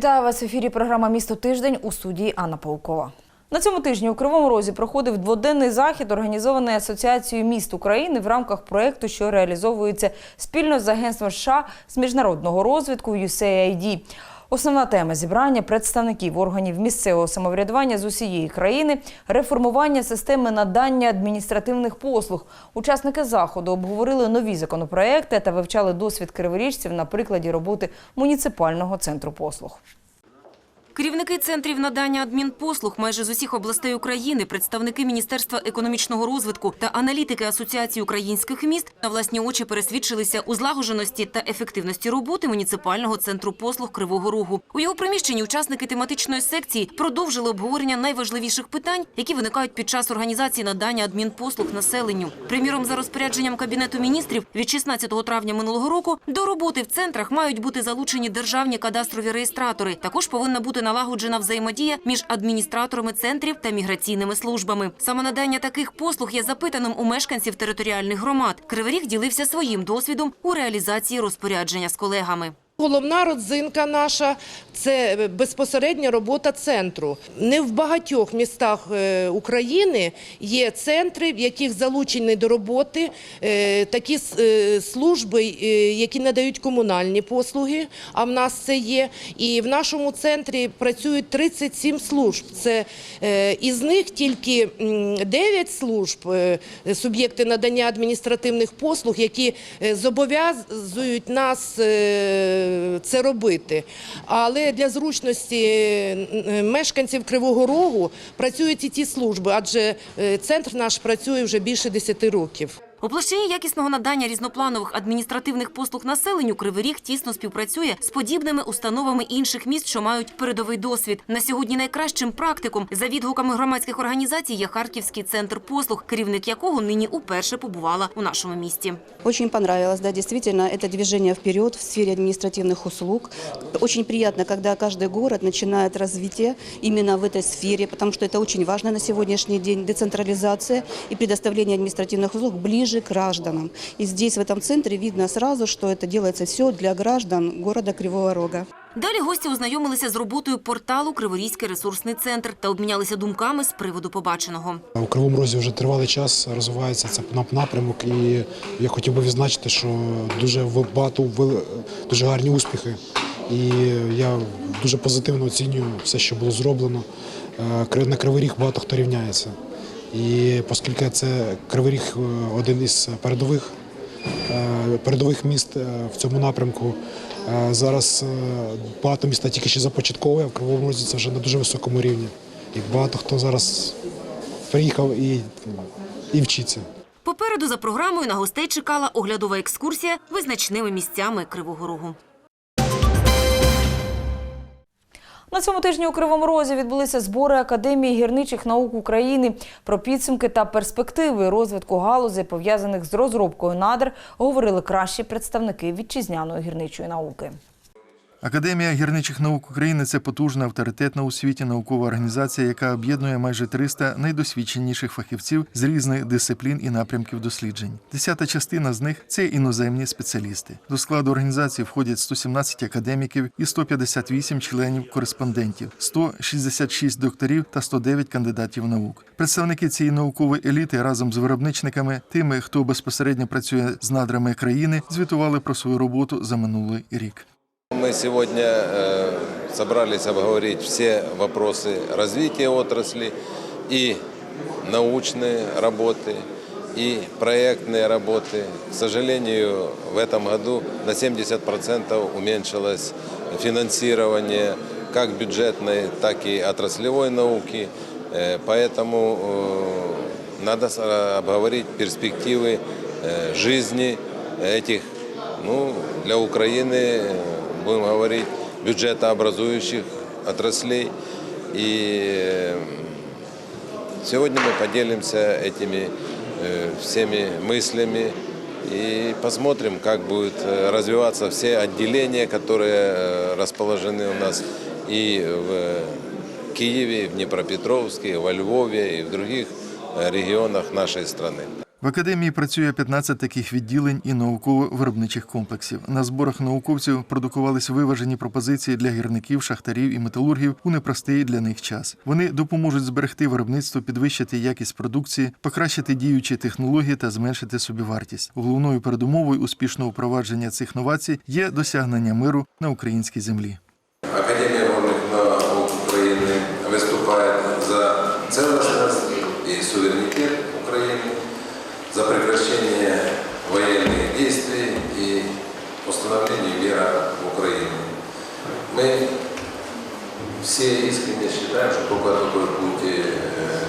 Вітаю вас в ефірі. Програма Місто тиждень у студії Анна Паукова. На цьому тижні у Кривому Розі проходив дводенний захід, організований Асоціацією міст України в рамках проєкту, що реалізовується спільно з агентством США з міжнародного розвитку USAID. Основна тема зібрання представників органів місцевого самоврядування з усієї країни реформування системи надання адміністративних послуг. Учасники заходу обговорили нові законопроекти та вивчали досвід криворіжців на прикладі роботи муніципального центру послуг. Керівники центрів надання адмінпослуг майже з усіх областей України, представники Міністерства економічного розвитку та аналітики Асоціації українських міст на власні очі пересвідчилися у злагодженості та ефективності роботи муніципального центру послуг Кривого Рогу. У його приміщенні учасники тематичної секції продовжили обговорення найважливіших питань, які виникають під час організації надання адмінпослуг населенню. Приміром, за розпорядженням кабінету міністрів від 16 травня минулого року до роботи в центрах мають бути залучені державні кадастрові реєстратори. Також повинна бути налагоджена взаємодія між адміністраторами центрів та міграційними службами. Саме надання таких послуг є запитаним у мешканців територіальних громад. Кривий Ріг ділився своїм досвідом у реалізації розпорядження з колегами. Головна родзинка наша це безпосередня робота центру. Не в багатьох містах е, України є центри, в яких залучені до роботи е, такі е, служби, які надають комунальні послуги. А в нас це є. І в нашому центрі працюють 37 служб. Це із них тільки м, 9 служб суб'єкти надання адміністративних послуг, які зобов'язують нас. Це робити. Але для зручності е, мешканців Кривого Рогу працюють і ті служби, адже е, центр наш працює вже більше 10 років. У площині якісного надання різнопланових адміністративних послуг населенню Кривий Ріг тісно співпрацює з подібними установами інших міст, що мають передовий досвід. На сьогодні найкращим практиком за відгуками громадських організацій є Харківський центр послуг, керівник якого нині уперше побувала у нашому місті. Очень понравилось, да, действительно, это движение вперед в сфере административных услуг. Очень приятно, когда каждый город начинает развитие именно в этой сфере, потому что это очень важно на сегодняшний день, децентрализация и предоставление административных услуг ближе к гражданам. И здесь, в этом центре, видно сразу, что это делается все для граждан города Кривого Рога. Далі гості ознайомилися з роботою порталу Криворізький ресурсний центр та обмінялися думками з приводу побаченого. У Кривому Розі вже тривалий час розвивається це напрямок, і я хотів би відзначити, що дуже в- багато дуже гарні успіхи. І я дуже позитивно оцінюю все, що було зроблено. Е, На Кривий Ріг багато хто рівняється. І оскільки це Кривий Ріг е, один із передових е, передових міст е, в цьому напрямку. Зараз багато міста тільки ще започатковує, а в Кривому Розі це вже на дуже високому рівні. І багато хто зараз приїхав і, і вчиться. Попереду за програмою на гостей чекала оглядова екскурсія визначними місцями Кривого Рогу. На цьому тижні у Кривому Розі відбулися збори Академії гірничих наук України про підсумки та перспективи розвитку галузей, пов'язаних з розробкою надр, говорили кращі представники вітчизняної гірничої науки. Академія гірничих наук України це потужна, авторитетна у світі наукова організація, яка об'єднує майже 300 найдосвідченіших фахівців з різних дисциплін і напрямків досліджень. Десята частина з них це іноземні спеціалісти. До складу організації входять 117 академіків і 158 членів кореспондентів, 166 докторів та 109 кандидатів наук. Представники цієї наукової еліти разом з виробничниками, тими, хто безпосередньо працює з надрами країни, звітували про свою роботу за минулий рік. Мы сегодня э, собрались обговорить все вопросы развития отрасли и научные работы, и проектные работы. К сожалению, в этом году на 70% уменьшилось финансирование как бюджетной, так и отраслевой науки. Э, Поэтому э, надо обговорить перспективы жизни этих ну, для Украины, будем говорить, бюджетообразующих отраслей. И сегодня мы поделимся этими э, всеми мыслями и посмотрим, как будут э, развиваться все отделения, которые э, расположены у нас и в Киеве, и в Днепропетровске, и во Львове, и в других регионах нашей страны. В академії працює 15 таких відділень і науково-виробничих комплексів. На зборах науковців продукувались виважені пропозиції для гірників, шахтарів і металургів у непростий для них час. Вони допоможуть зберегти виробництво, підвищити якість продукції, покращити діючі технології та зменшити собівартість. Головною передумовою успішного впровадження цих новацій є досягнення миру на українській землі. Академия горных наук Украины выступает за целостность и суверенитет Украины, за прекращение военных действий и установление мира в Украине. Мы все искренне считаем, что только такой путь э,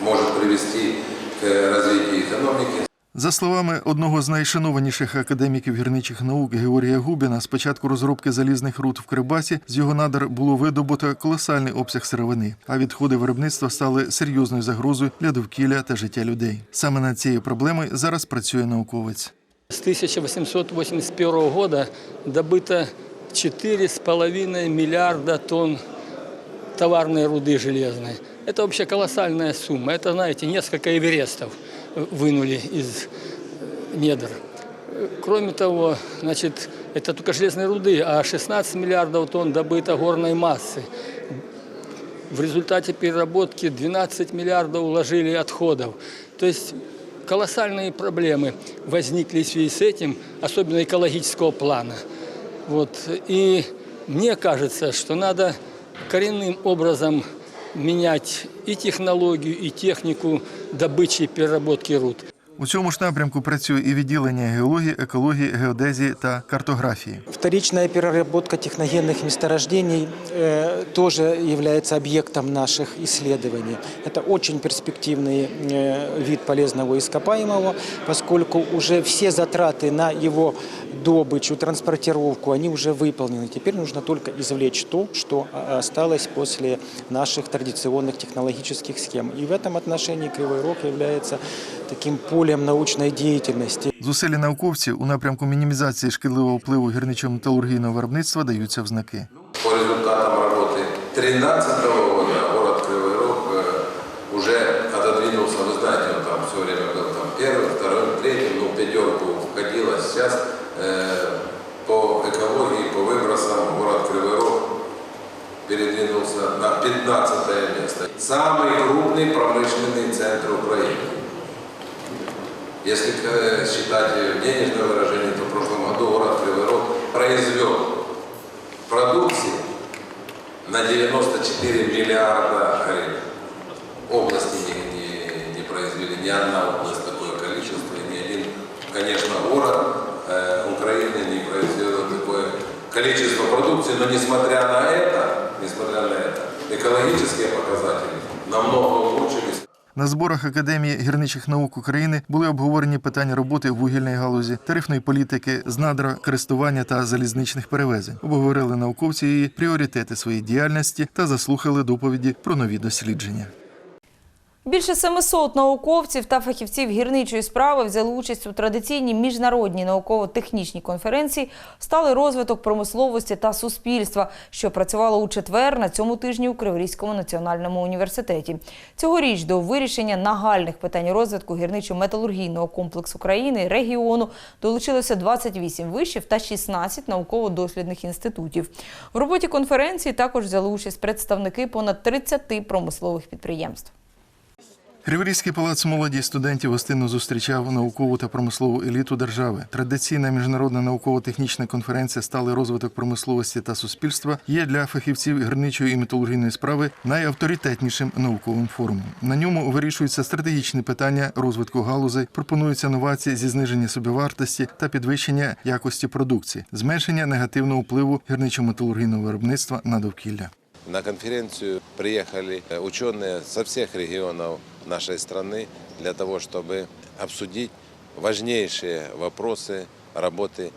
может привести к развитию экономики, За словами одного з найшанованіших академіків гірничих наук Георгія Губіна, з початку розробки залізних руд в Кирибасі з його надр було видобуто колосальний обсяг сировини, а відходи виробництва стали серйозною загрозою для довкілля та життя людей. Саме над цією проблемою зараз працює науковець. С 1881 года добыто 4,5 миллиарда тонн товарной руды железной. Это вообще колоссальная сумма. Это, знаете, несколько эверестов вынули из недр. Кроме того, значит, это только железной руды, а 16 миллиардов тонн добыто горной массы. В результате переработки 12 миллиардов уложили отходов. То есть колоссальные проблемы возникли в связи с этим, особенно экологического плана. Вот. И мне кажется, что надо коренным образом менять и технологию, и технику добычи и переработки руд. У цьому ж напрямку працює і відділення геології, екології, геодезії та картографії. Вторичная переработка техногенных месторождений э, тоже является объектом наших исследований. Это очень перспективный э, вид полезного ископаемого, поскольку уже все затраты на его добычу, транспортировку, они уже выполнены. Теперь нужно только извлечь то, что а, осталось после наших традиционных технологических схем. И в этом отношении Кривой Рог является таким полем научної діяльності. Зусилля науковців у напрямку мінімізації шкідливого впливу гірничо-металургійного виробництва даються в знаки. По результатам роботи 2013 Если э, считать денежное выражение, На зборах Академії гірничих наук України були обговорені питання роботи в вугільній галузі, тарифної політики, знадра, користування та залізничних перевезень. Обговорили науковці її пріоритети своєї діяльності та заслухали доповіді про нові дослідження. Більше 700 науковців та фахівців гірничої справи взяли участь у традиційній міжнародній науково-технічній конференції «Сталий розвиток промисловості та суспільства», що працювала у четвер на цьому тижні у Криворізькому національному університеті. Цьогоріч до вирішення нагальних питань розвитку гірничо-металургійного комплексу країни регіону долучилося 28 вишів та 16 науково-дослідних інститутів. В роботі конференції також взяли участь представники понад 30 промислових підприємств. Криворізький палац молоді студентів гостинно зустрічав наукову та промислову еліту держави. Традиційна міжнародна науково-технічна конференція Сталий розвиток промисловості та суспільства є для фахівців гірничої і металургійної справи найавторитетнішим науковим форумом. На ньому вирішуються стратегічні питання розвитку галузей, пропонуються новації зі зниження собівартості та підвищення якості продукції, зменшення негативного впливу гірничо-металургійного виробництва на довкілля. На конференцию приехали э, ученые со всех регионов нашей страны для того, чтобы обсудить важнейшие вопросы работы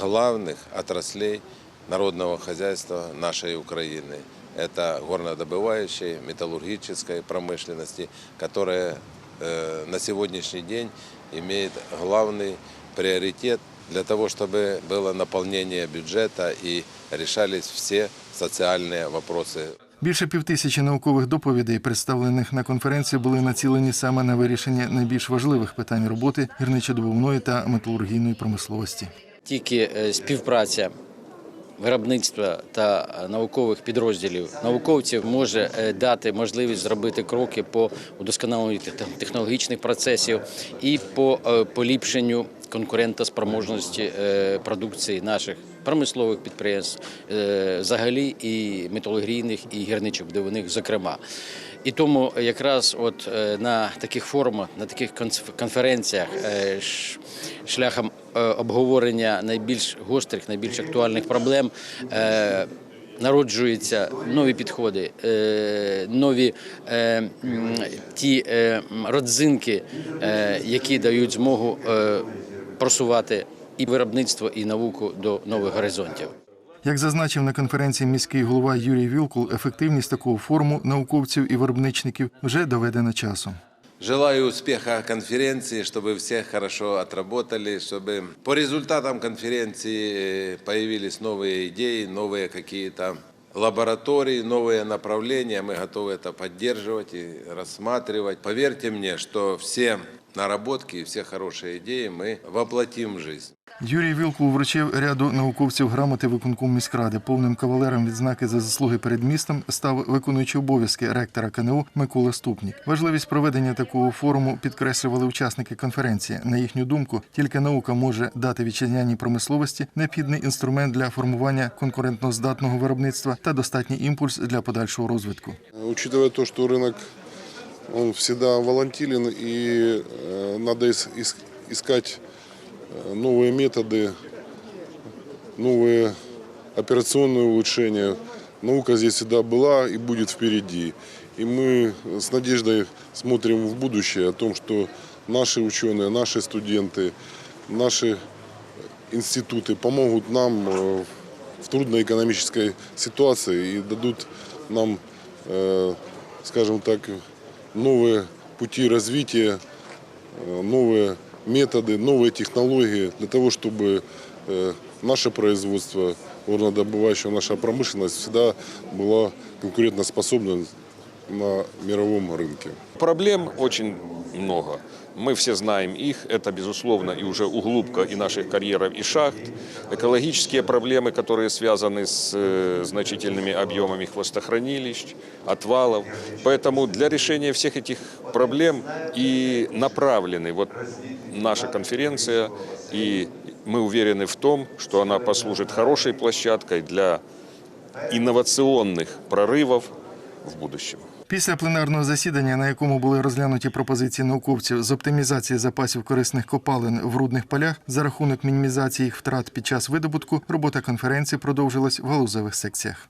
главных отраслей народного хозяйства нашей Украины. Это горнодобывающей, металлургической промышленности, которая э, на сегодняшний день имеет главный приоритет для того, чтобы было наполнение бюджета и решались все социальные вопросы. Більше півтисячі наукових доповідей, представлених на конференції, були націлені саме на вирішення найбільш важливих питань роботи гірничодобувної та металургійної промисловості. Тільки е, співпраця виробництва та наукових підрозділів науковців може е, дати можливість зробити кроки по удосконаленню технологічних процесів і по е, поліпшенню конкурентоспроможності е, продукції наших промислових підприємств, е, взагалі і металургійних, і гірничих будівних, зокрема. І тому якраз от е, на таких форумах, на таких конференціях е, шляхом обговорення найбільш гострих, найбільш актуальних проблем народжуються нові підходи, нові ті родзинки, які дають змогу просувати і виробництво, і науку до нових горизонтів. Як зазначив на конференції міський голова Юрій Вілкул, ефективність такого форуму науковців і виробничників вже доведена часом. Желаю успеха конференции, чтобы все хорошо отработали, чтобы по результатам конференции э, появились новые идеи, новые какие-то лаборатории, новые направления. Мы готовы это поддерживать и рассматривать. Поверьте мне, что все наработки и все хорошие идеи мы воплотим в жизнь. Юрій Вілкул вручив ряду науковців грамоти виконкому міськради. Повним кавалером відзнаки за заслуги перед містом став виконуючий обов'язки ректора КНУ Микола Ступнік. Важливість проведення такого форуму підкреслювали учасники конференції. На їхню думку, тільки наука може дати вітчизняній промисловості необхідний інструмент для формування конкурентноздатного виробництва та достатній імпульс для подальшого розвитку. Учитывая то, что рынок он всегда волатилен и э, надо ис- ис- искать э, новые методы, новые операционные улучшения. Наука здесь всегда была и будет впереди. И мы с надеждой смотрим в будущее о том, что наши ученые, наши студенты, наши институты помогут нам э, в трудной экономической ситуации и дадут нам, э, скажем так, новые пути развития, э, новые методы, новые технологии для того, чтобы э, наше производство горнодобывающее, наша промышленность всегда была конкурентоспособна на мировом рынке. Проблем очень много. Мы все знаем их. Это, безусловно, и уже углубка и наших карьеров, и шахт. Экологические проблемы, которые связаны с э, значительными объемами хвостохранилищ, отвалов. Поэтому для решения всех этих проблем и направлены вот наша конференция. И мы уверены в том, что она послужит хорошей площадкой для инновационных прорывов в будущем. Після пленарного засідання, на якому були розглянуті пропозиції науковців з оптимізації запасів корисних копалин в рудних полях за рахунок мінімізації їх втрат під час видобутку, робота конференції продовжилась в галузових секціях.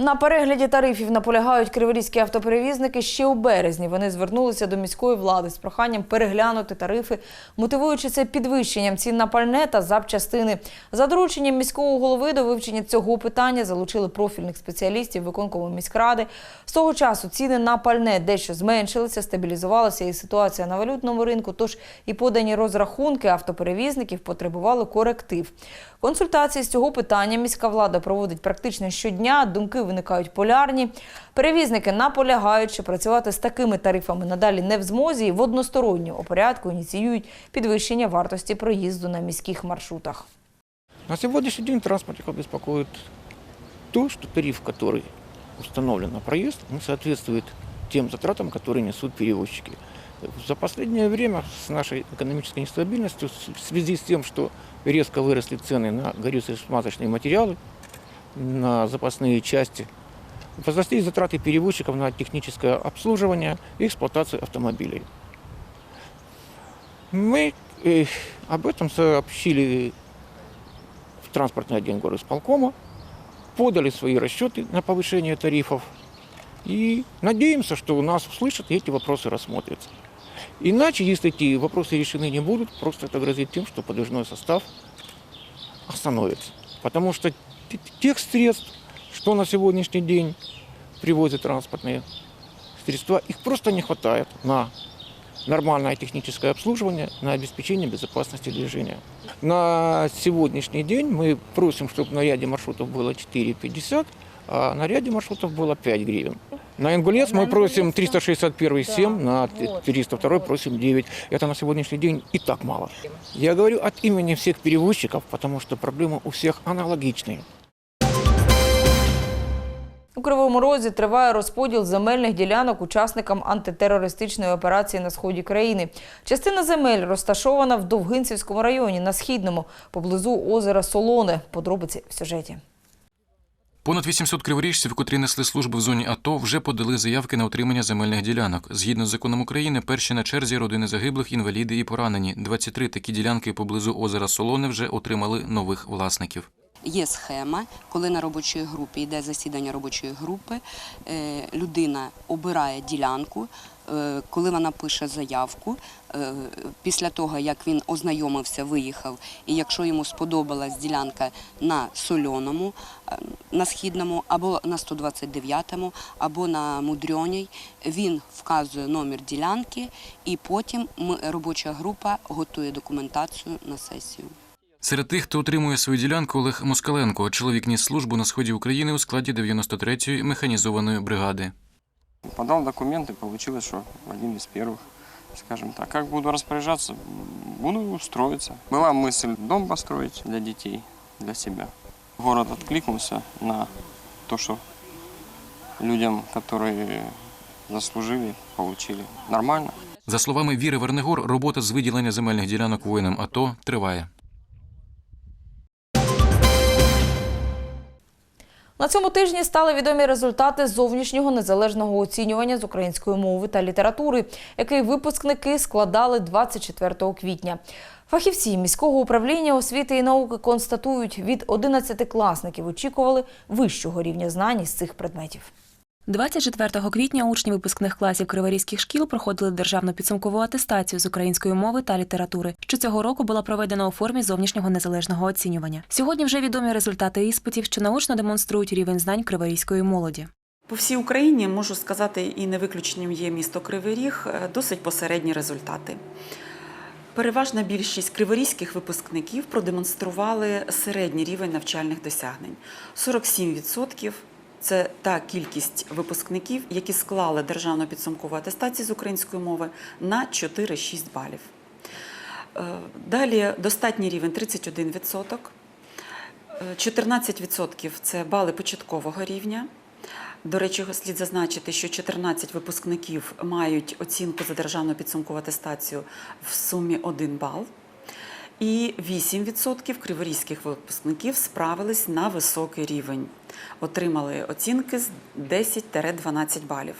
На перегляді тарифів наполягають криворізькі автоперевізники ще у березні. Вони звернулися до міської влади з проханням переглянути тарифи, мотивуючи це підвищенням цін на пальне та запчастини. За дорученням міського голови до вивчення цього питання залучили профільних спеціалістів виконкому міськради. З того часу ціни на пальне дещо зменшилися, стабілізувалася і ситуація на валютному ринку. Тож і подані розрахунки автоперевізників потребували коректив. Консультації з цього питання міська влада проводить практично щодня. Думки виникають полярні. Перевізники наполягають, що працювати з такими тарифами надалі не в змозі і в односторонньому порядку ініціюють підвищення вартості проїзду на міських маршрутах. На сегодняшний день транспортников беспокоит то, что тариф, который установлен на проезд, не соответствует тем затратам, которые несут перевозчики. За последнее время с нашей экономической нестабильностью, в связи с тем, что резко выросли цены на горюче-смазочные материалы, на запасные части, возросли затраты перевозчиков на техническое обслуживание и эксплуатацию автомобилей. Мы э, об этом сообщили в транспортный отдел горосполкома, подали свои расчеты на повышение тарифов и надеемся, что у нас услышат и эти вопросы рассмотрятся. Иначе, если эти вопросы решены не будут, просто это грозит тем, что подвижной состав остановится. Потому что тех средств, что на сегодняшний день привозят транспортные средства, их просто не хватает на нормальное техническое обслуживание на обеспечение безопасности движения. На сегодняшний день мы просим, чтобы на ряде маршрутов было 4,50, а на ряде маршрутов было 5 гривен. На Ингулец мы просим 361 7, на 302 просим 9. Это на сегодняшний день и так мало. Я говорю от имени всех перевозчиков, потому что проблемы у всех аналогичные. У Кривому Розі триває розподіл земельних ділянок учасникам антитерористичної операції на сході країни. Частина земель розташована в Довгинцівському районі на східному, поблизу озера Солоне. Подробиці в сюжеті. Понад 800 криворіжців, котрі несли службу в зоні АТО, вже подали заявки на отримання земельних ділянок. Згідно з законом України, перші на черзі родини загиблих, інваліди і поранені. 23 такі ділянки поблизу озера Солоне вже отримали нових власників. Є схема, коли на робочій групі йде засідання робочої групи, е, людина обирає ділянку, коли вона пише заявку, е, після того, як він ознайомився, виїхав, і якщо йому сподобалась ділянка на Сольоному, е, на Східному, або на 129-му, або на Мудрьоній, він вказує номер ділянки, і потім робоча група готує документацію на сесію. Серед тих, хто отримує свою ділянку, Олег Москаленко. Чоловік ніс службу на сході України у складі 93-ї механізованої бригади. Подал документы, получилось, что один из первых, скажем так. Как буду распоряжаться, буду устроиться. Была мысль дом построить для детей, для себя. Город откликнулся на то, что людям, которые заслужили, получили. Нормально. За словами Віри Вернегор, робота з виділення земельних ділянок воїнам АТО триває. На цьому тижні стали відомі результати зовнішнього незалежного оцінювання з української мови та літератури, який випускники складали 24 квітня. Фахівці міського управління освіти і науки констатують, від 11-класників очікували вищого рівня знань із цих предметів. 24 квітня учні випускних класів криворізьких шкіл проходили державну підсумкову атестацію з української мови та літератури, що цього року була проведена у формі зовнішнього незалежного оцінювання. Сьогодні вже відомі результати іспитів, що наочно демонструють рівень знань криворізької молоді. По всій Україні можу сказати, і не виключенням є місто Кривий Ріг, е, досить посередні результати. Переважна більшість криворізьких випускників продемонстрували середній рівень навчальних досягнень 47% це та кількість випускників, які склали державну підсумкову атестацію з української мови на 4-6 балів. Е, Далі достатній рівень 31%. Е, 14% це бали початкового рівня. До речі, слід зазначити, що 14 випускників мають оцінку за державну підсумкову атестацію в сумі 1 бал. І 8% криворізьких випускників справились на високий рівень. Отримали оцінки з 10-12 балів.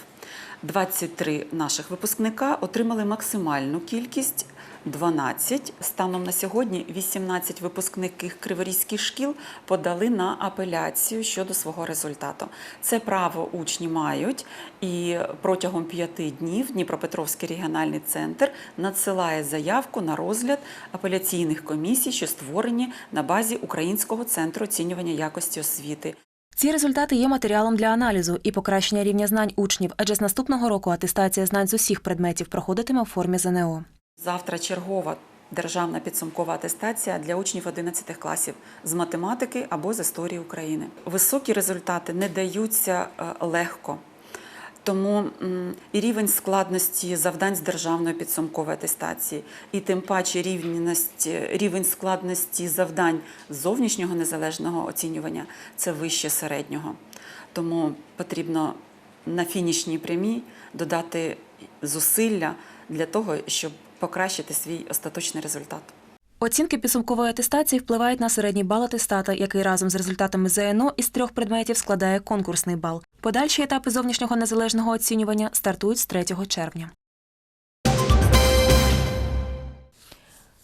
23 наших випускника отримали максимальну кількість 12. Станом на сьогодні 18 випускників криворізьких шкіл подали на апеляцію щодо свого результату. Це право учні мають, і протягом п'яти днів Дніпропетровський регіональний центр надсилає заявку на розгляд апеляційних комісій, що створені на базі Українського центру оцінювання якості освіти. Ці результати є матеріалом для аналізу і покращення рівня знань учнів, адже з наступного року атестація знань з усіх предметів проходитиме у формі ЗНО. Завтра чергова державна підсумкова атестація для учнів 11 класів з математики або з історії України. Високі результати не даються е, легко. Тому і рівень складності завдань з державної підсумкової атестації, і тим паче рівень складності завдань зовнішнього незалежного оцінювання це вище середнього. Тому потрібно на фінішній прямій додати зусилля для того, щоб покращити свій остаточний результат. Оцінки підсумкової атестації впливають на середній бал атестата, який разом з результатами ЗНО із трьох предметів складає конкурсний бал. Подальші етапи зовнішнього незалежного оцінювання стартують з 3 червня.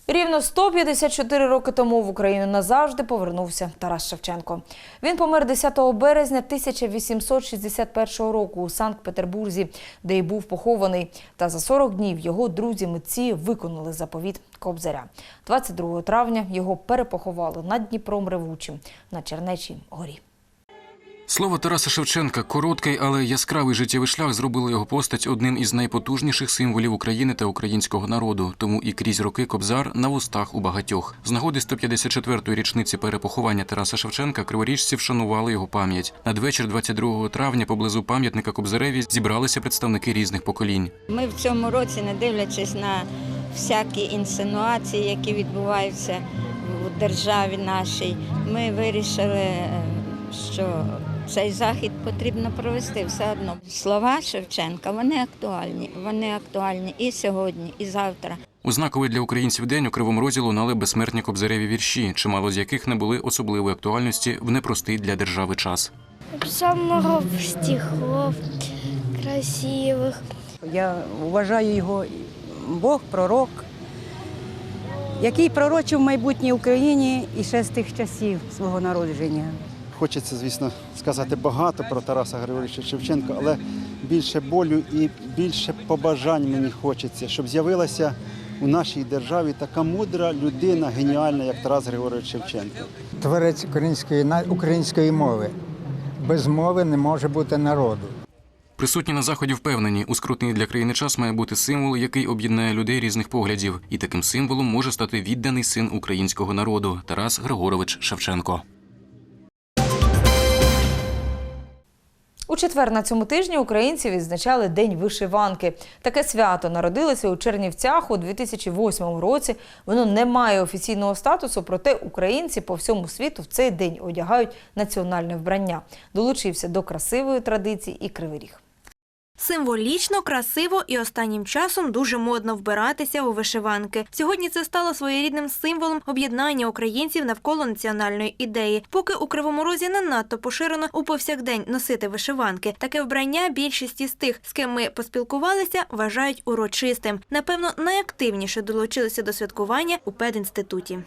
Рівно 154 роки тому в Україну назавжди повернувся Тарас Шевченко. Він помер 10 березня 1861 року у Санкт-Петербурзі, де й був похований. Та за 40 днів його друзі-митці виконали заповіт Кобзаря. 22 травня його перепоховали над Дніпром Ревучим на Чернечій горі. Слово Тараса Шевченка короткий, але яскравий життєвий шлях зробило його постать одним із найпотужніших символів України та українського народу. Тому і крізь роки Кобзар на вустах у багатьох. З нагоди 154-ї річниці перепоховання Тараса Шевченка криворіжці вшанували його пам'ять. Надвечір 22 травня поблизу пам'ятника Кобзареві зібралися представники різних поколінь. Ми в цьому році, не дивлячись на всякі інсинуації, які відбуваються в державі нашій, ми вирішили, е, що цей захід потрібно провести все одно. Слова Шевченка вони актуальні. Вони актуальні і сьогодні, і завтра. У знаковий для українців день у Кривому Розі лунали безсмертні кобзареві вірші, чимало з яких не були особливої актуальності в непростий для держави час. Самого стихов красивых. Я вважаю його Бог, пророк, який пророчив майбутнє Україні і ще з тих часів свого народження. Хочеться, звісно, сказати багато про Тараса Григоровича Шевченка, але більше болю і більше побажань мені хочеться, щоб з'явилася у нашій державі така мудра людина, геніальна, як Тарас Григорович Шевченко. Творець української, української мови. Без мови не може бути народу. Присутні на заході впевнені, у скрутний для країни час має бути символ, який об'єднає людей різних поглядів, і таким символом може стати відданий син українського народу Тарас Григорович Шевченко. У четвер на цьому тижні українці відзначали День вишиванки. Таке свято народилося у Чернівцях у 2008 році. Воно не має офіційного статусу, проте українці по всьому світу в цей день одягають національне вбрання. Долучився до красивої традиції і кривий ріг. Символічно, красиво і останнім часом дуже модно вбиратися у вишиванки. Сьогодні це стало своєрідним символом об'єднання українців навколо національної ідеї. Поки у Кривому Розі не надто поширено у повсякдень носити вишиванки. Таке вбрання більшість із тих, з ким ми поспілкувалися, вважають урочистим. Напевно, найактивніше долучилися до святкування у пединституті.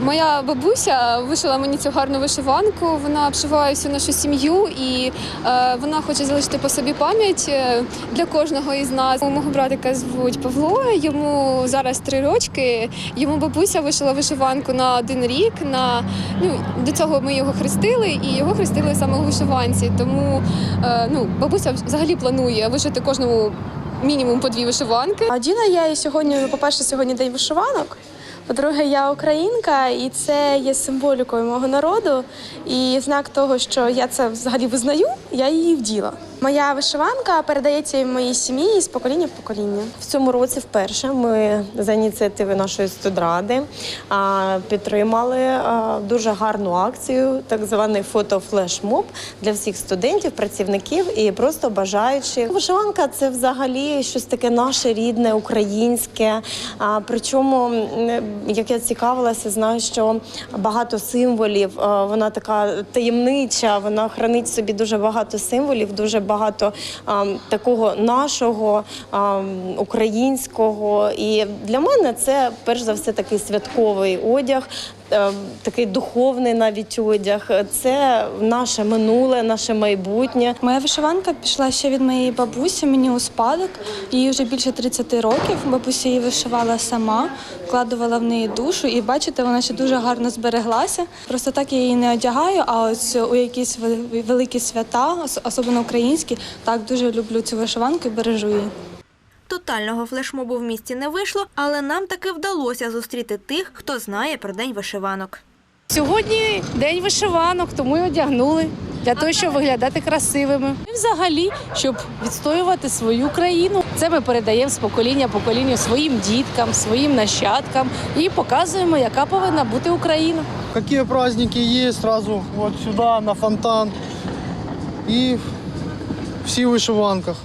Моя бабуся вишила мені цю гарну вишиванку. Вона обшиває всю нашу сім'ю і е, вона хоче залишити по собі пам'ять е, для кожного із нас. У мого братика звуть Павло. Йому зараз три рочки. Йому бабуся вишила вишиванку на один рік. На ну до цього ми його хрестили, і його хрестили саме у вишиванці. Тому е, ну бабуся взагалі планує вишити кожному мінімум по дві вишиванки. Одіна я і сьогодні, ну, по-перше, сьогодні день вишиванок. По-друге, я українка, і це є символікою мого народу. І знак того, що я це взагалі визнаю, я її вділа. Моя вишиванка передається моїй сім'ї з покоління в покоління. В цьому році вперше ми за ініціативи нашої студради підтримали дуже гарну акцію, так званий фотофлешмоб для всіх студентів, працівників і просто бажаючих. Вишиванка це взагалі щось таке наше рідне, українське. Причому, як я цікавилася, знаю, що багато символів. Вона така таємнича, вона хранить собі дуже багато символів, дуже багато а, такого нашого а, українського. І для мене це перш за все такий святковий одяг. Е, Такий духовний навіть одяг, це наше минуле, наше майбутнє. Моя вишиванка пішла ще від моєї бабусі, мені у спадок. Їй вже більше 30 років. Бабуся її вишивала сама, вкладувала в неї душу, і бачите, вона ще дуже гарно збереглася. Просто так я її не одягаю, а ось у якісь великі свята, особливо українські, так дуже люблю цю вишиванку і бережу її. Тотального флешмобу в місті не вийшло, але нам таки вдалося зустріти тих, хто знає про день вишиванок. Сьогодні день вишиванок, тому й одягнули для того, щоб виглядати красивими. І взагалі, щоб відстоювати свою країну. Це ми передаємо з покоління поколінню своїм діткам, своїм нащадкам і показуємо, яка повинна бути Україна. Какие праздники есть, сразу вот сюда, на фонтан. И всі в вишиванках.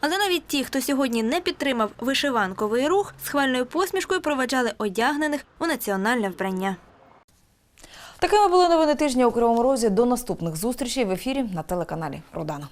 Але навіть ті, хто сьогодні не підтримав вишиванковий рух, з хвальною посмішкою проведжали одягнених у національне вбрання. Такими були новини тижня у Кривому Розі. До наступних зустрічей в ефірі на телеканалі Родана.